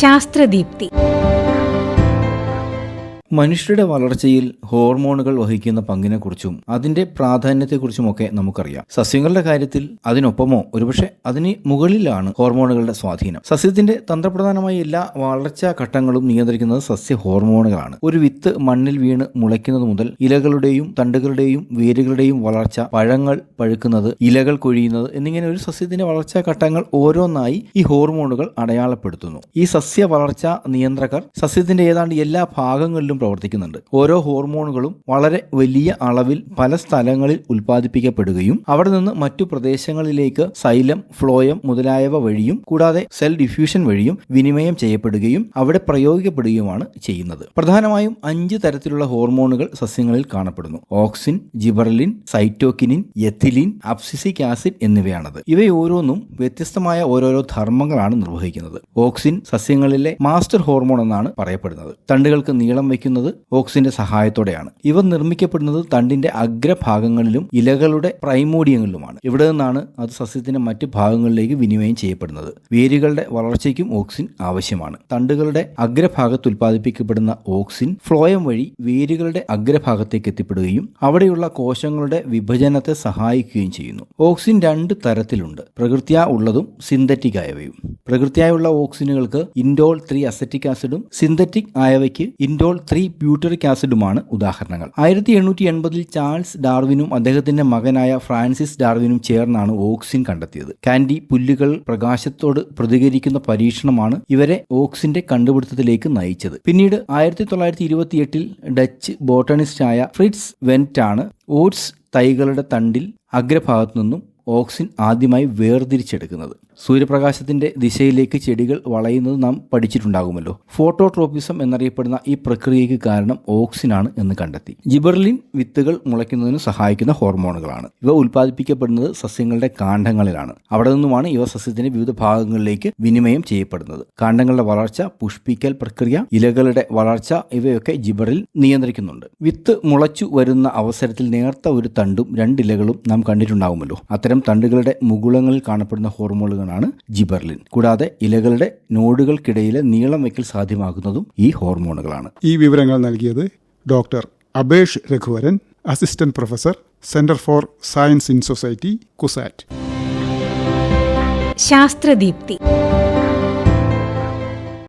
ശാസ്ത്രദീപ്തി. മനുഷ്യരുടെ വളർച്ചയിൽ ഹോർമോണുകൾ വഹിക്കുന്ന പങ്കിനെക്കുറിച്ചും അതിന്റെ പ്രാധാന്യത്തെക്കുറിച്ചുമൊക്കെ നമുക്കറിയാം. സസ്യങ്ങളുടെ കാര്യത്തിൽ അതിനൊപ്പമോ? ഒരുപക്ഷെ അതിന് മുകളിലാണ് ഹോർമോണുകളുടെ സ്വാധീനം. സസ്യത്തിന്റെ തന്ത്രപ്രധാനമായ എല്ലാ വളർച്ചാ ഘട്ടങ്ങളും നിയന്ത്രിക്കുന്നത് സസ്യ ഹോർമോണുകളാണ്. ഒരു വിത്ത് മണ്ണിൽ വീണ് മുളയ്ക്കുന്നത് മുതൽ ഇലകളുടെയും തണ്ടുകളുടെയും വേരുകളുടെയും വളർച്ച പഴങ്ങൾ പഴുക്കുന്നത് ഇലകൾ കൊഴിയുന്നത് എന്നിങ്ങനെ ഒരു സസ്യത്തിന്റെ വളർച്ചാ ഘട്ടങ്ങൾ ഓരോന്നായി ഈ ഹോർമോണുകൾ അടയാളപ്പെടുത്തുന്നു. ഈ സസ്യ വളർച്ചാ നിയന്ത്രകർ സസ്യത്തിന്റെ ഏതാണ്ട് എല്ലാ ഭാഗങ്ങളിലും പ്രവർത്തിക്കുന്നുണ്ട്. ഓരോ ഹോർമോണുകളും വളരെ വലിയ അളവിൽ പല സ്ഥലങ്ങളിൽ ഉൽപ്പാദിപ്പിക്കപ്പെടുകയും അവിടെ നിന്ന് മറ്റു പ്രദേശങ്ങളിലേക്ക് സൈലം ഫ്ലോയം മുതലായവ വഴിയും കൂടാതെ സെൽ ഡിഫ്യൂഷൻ വഴിയും വിനിമയം ചെയ്യപ്പെടുകയും അവിടെ പ്രയോഗിക്കപ്പെടുകയുമാണ് ചെയ്യുന്നത്. പ്രധാനമായും അഞ്ച് തരത്തിലുള്ള ഹോർമോണുകൾ സസ്യങ്ങളിൽ കാണപ്പെടുന്നു. Auxin gibberellin cytokinin ethylene abscisic acid എന്നിവയാണത്. ഇവയോരോന്നും വ്യത്യസ്തമായ ഓരോരോ ധർമ്മങ്ങളാണ് നിർവഹിക്കുന്നത്. ഓക്സിൻ സസ്യങ്ങളിലെ മാസ്റ്റർ ഹോർമോൺ എന്നാണ് പറയപ്പെടുന്നത്. തണ്ടുകൾക്ക് നീളം വയ്ക്കുന്നത് ഓക്സിന്റെ സഹായത്തോടെയാണ്. ഇവ നിർമ്മിക്കപ്പെടുന്നത് തണ്ടിന്റെ അഗ്രഭാഗങ്ങളിലും ഇലകളുടെ പ്രൈമോഡിയങ്ങളിലുമാണ്. ഇവിടെ നിന്നാണ് അത് സസ്യത്തിന്റെ മറ്റ് ഭാഗങ്ങളിലേക്ക് വിനിമയം ചെയ്യപ്പെടുന്നത്. വേരുകളുടെ വളർച്ചയ്ക്കും ഓക്സിൻ ആവശ്യമാണ്. തണ്ടുകളുടെ അഗ്രഭാഗത്ത് ഉൽപ്പാദിപ്പിക്കപ്പെടുന്ന ഓക്സിൻ ഫ്ലോയം വഴി വേരുകളുടെ അഗ്രഭാഗത്തേക്ക് എത്തിപ്പെടുകയും അവിടെയുള്ള കോശങ്ങളുടെ വിഭജനത്തെ സഹായിക്കുകയും ചെയ്യുന്നു. ഓക്സിൻ രണ്ട് തരത്തിലുണ്ട്. പ്രകൃത്യാ ഉള്ളതും സിന്തറ്റിക് ആയവയും. പ്രകൃത്യായുള്ള ഓക്സിനുകൾക്ക് ഇൻഡോൾ ത്രീ അസറ്റിക് ആസിഡും സിന്തറ്റിക് ആയവയ്ക്ക് ഇൻഡോൾ ത്രീ ബ്യൂട്ടറിക് ആസിഡുമാണ് ഉദാഹരണങ്ങൾ. ആയിരത്തി എണ്ണൂറ്റി എൺപതിൽ ചാൾസ് ഡാർവിനും അദ്ദേഹത്തിന്റെ മകനായ ഫ്രാൻസിസ് ഡാർവിനും ചേർന്നാണ് ഓക്സിൻ കണ്ടെത്തിയത്. കാൻഡി പുല്ലുകൾ പ്രകാശത്തോട് പ്രതികരിക്കുന്ന പരീക്ഷണമാണ് ഇവരെ ഓക്സിന്റെ കണ്ടുപിടുത്തത്തിലേക്ക് നയിച്ചത്. പിന്നീട് ആയിരത്തി തൊള്ളായിരത്തി ഇരുപത്തിയെട്ടിൽ ഡച്ച് ബോട്ടണിസ്റ്റായ വെന്റ് ആണ് ഓട്സ് തൈകളുടെ തണ്ടിൽ അഗ്രഭാഗത്തു നിന്നും ഓക്സിൻ ആദ്യമായി വേർതിരിച്ചെടുക്കുന്നത്. സൂര്യപ്രകാശത്തിന്റെ ദിശയിലേക്ക് ചെടികൾ വളയുന്നത് നാം പഠിച്ചിട്ടുണ്ടാകുമല്ലോ. ഫോട്ടോട്രോപ്പിസം എന്നറിയപ്പെടുന്ന ഈ പ്രക്രിയയ്ക്ക് കാരണം ഓക്സിനാണ് എന്ന് കണ്ടെത്തി. ജിബർലിൻ വിത്തുകൾ മുളയ്ക്കുന്നതിന് സഹായിക്കുന്ന ഹോർമോണുകളാണ്. ഇവ ഉൽപ്പാദിപ്പിക്കപ്പെടുന്നത് സസ്യങ്ങളുടെ കാണ്ഡങ്ങളിലാണ്. അവിടെ നിന്നുമാണ് ഇവ സസ്യത്തിന്റെ വിവിധ ഭാഗങ്ങളിലേക്ക് വിനിമയം ചെയ്യപ്പെടുന്നത്. കാണ്ഡങ്ങളുടെ വളർച്ച പുഷ്പിക്കൽ പ്രക്രിയ ഇലകളുടെ വളർച്ച ഇവയൊക്കെ ജിബറിൽ നിയന്ത്രിക്കുന്നുണ്ട്. വിത്ത് മുളച്ചു വരുന്ന അവസരത്തിൽ നേർത്ത ഒരു തണ്ടും രണ്ടിലകളും നാം കണ്ടിട്ടുണ്ടാകുമല്ലോ. അത്തരം തണ്ടുകളുടെ മുകുളങ്ങളിൽ കാണപ്പെടുന്ന ഹോർമോണുകളാണ് ജിബർലിൻ. കൂടാതെ ഇലകളുടെ നോഡുകൾക്കിടയിലെ നീളം വയ്ക്കൽ സാധ്യമാകുന്നതും ഈ ഹോർമോണുകളാണ്. ഈ വിവരങ്ങൾ നൽകിയത് doctor Abesh Raghuvaran assistant professor centre for science in society CUSAT. Sasthradeepthi.